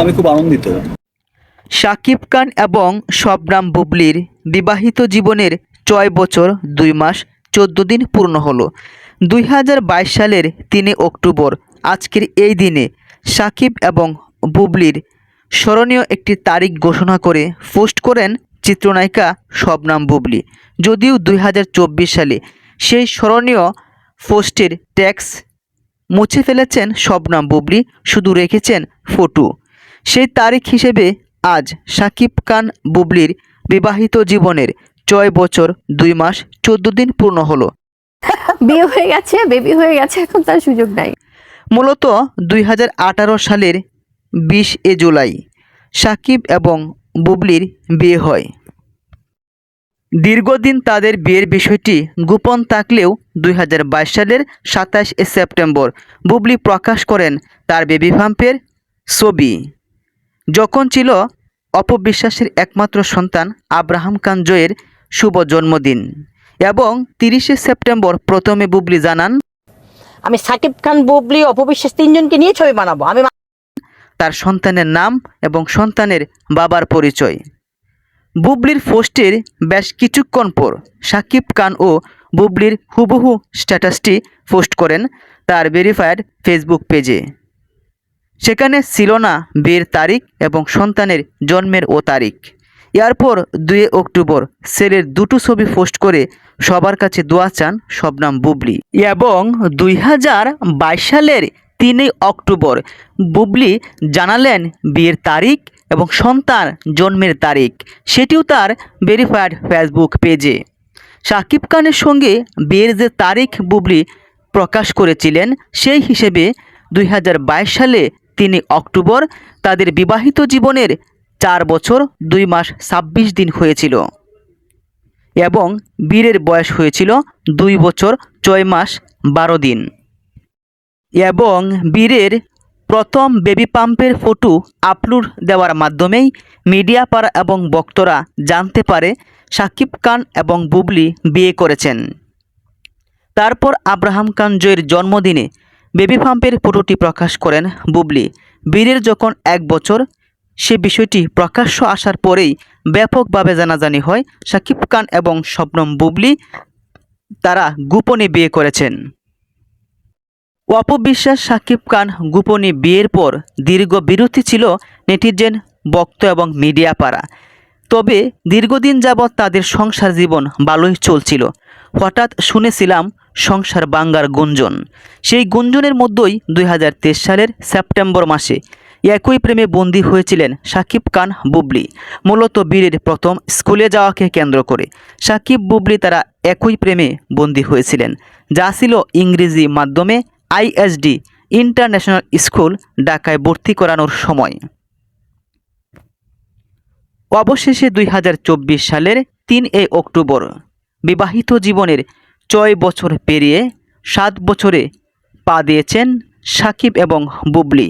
আমি খুব আনন্দিত। শাকিব খান এবং শবনাম বুবলির বিবাহিত জীবনের ছয় বছর, দুই মাস, চোদ্দ দিন পূর্ণ হলো। দুই সালের তিনে অক্টোবর, আজকের এই দিনে শাকিব এবং বুবলির স্মরণীয় একটি তারিখ ঘোষণা করে পোস্ট করেন চিত্রনায়িকা শবনাম বুবলি। যদিও দুই হাজার চব্বিশ সালে সেই স্মরণীয় পোস্টের ট্যাক্স মুছে ফেলেছেন শবনাম বুবলি শুধু রেখেছেন ফটো। সেই তারিখ হিসেবে আজ সাকিব খান বুবলির বিবাহিত জীবনের ছয় বছর দুই মাস চোদ্দ দিন পূর্ণ হলো। বিয়ে হয়ে গেছে বেবি হয়ে গেছে এখন তার সুযোগ নাই। মূলত দুই হাজার আঠারো সালের বিশ এ জুলাই সাকিব এবং বুবলির বিয়ে হয়। দীর্ঘদিন তাদের বিয়ের বিষয়টি গোপন থাকলেও দুই হাজার বাইশ সালের সাতাশ সেপ্টেম্বর বুবলি প্রকাশ করেন তার বেবি ভাম্পের ছবি। যখন ছিল অপবিশ্বাসের একমাত্র সন্তান আব্রাহাম খান জয়ের শুভ জন্মদিন এবং তিরিশে সেপ্টেম্বর প্রথমে বুবলি জানান আমি সাকিব খান বুবলি অপবিশ্বাস তিনজনকে নিয়ে ছবি বানাবো। আমি তার সন্তানের নাম এবং সন্তানের বাবার পরিচয়। বুবলির পোস্টের বেশ কিছুক্ষণ পর সাকিব খান ও বুবলির হুবহু স্ট্যাটাসটি পোস্ট করেন তার ভেরিফায়েড ফেসবুক পেজে। সেখানে ছিল না বিয়ের তারিখ এবং সন্তানের জন্মের ও তারিখ। এরপর দুই অক্টোবর সেলের দুটো ছবি পোস্ট করে সবার কাছে দোয়া চান শবনাম বুবলি। এবং দুই হাজার বাইশ সালের তিনই অক্টোবর বুবলি জানালেন বিয়ের তারিখ এবং সন্তান জন্মের তারিখ, সেটিও তার ভেরিফাইড ফেসবুক পেজে শাকিব খানের সঙ্গে বিয়ের যে তারিখ বুবলি প্রকাশ করেছিলেন, সেই হিসেবে দুই হাজার বাইশ সালে তিনি অক্টোবর তাদের বিবাহিত জীবনের চার বছর দুই মাস ছাব্বিশ দিন হয়েছিল এবং বীরের বয়স হয়েছিল দুই বছর ছয় মাস বারো দিন। এবং বীরের প্রথম বেবি পাম্পের ফটো আপলোড দেওয়ার মাধ্যমেই মিডিয়া পাড়া এবং বক্তরা জানতে পারে সাকিব খান এবং বুবলি বিয়ে করেছেন। তারপর আব্রাহাম খান জয়ের জন্মদিনে বেবি পাম্পের ফটোটি প্রকাশ করেন বুবলি। বীরের যখন এক বছর, সে বিষয়টি প্রকাশ্য আসার পরেই ব্যাপকভাবে জানাজানি হয় সাকিব খান এবং স্বপ্নম বুবলি, তারা গোপনে বিয়ে করেছেন। অপবিশ্বাস সাকিব খান গোপনে বিয়ের পর দীর্ঘ বিরতি ছিল নেটিজেন, বক্ত এবং মিডিয়া পাড়া। তবে দীর্ঘদিন যাবৎ তাদের সংসার জীবন ভালোই চলছিল। হঠাৎ শুনেছিলাম সংসার বাঙ্গার গুঞ্জন। সেই গুঞ্জনের মধ্যেই দুই হাজার তেইশ সালের সেপ্টেম্বর মাসে একই প্রেমে বন্দী হয়েছিলেন সাকিব খান বুবলি। মূলত বীরের প্রথম স্কুলে যাওয়াকে কেন্দ্র করে সাকিব বুবলি তারা একই প্রেমে বন্দী হয়েছিলেন। যা ছিল ইংরেজি মাধ্যমে আইএসডি, ইন্টারন্যাশনাল স্কুল ঢাকায় ভর্তি করানোর সময়। অবশেষে দুই হাজার চব্বিশ সালের তিন এ অক্টোবর, বিবাহিত জীবনের ছয় বছর পেরিয়ে সাত বছরে পা দিয়েছেন সাকিব এবং বুবলি।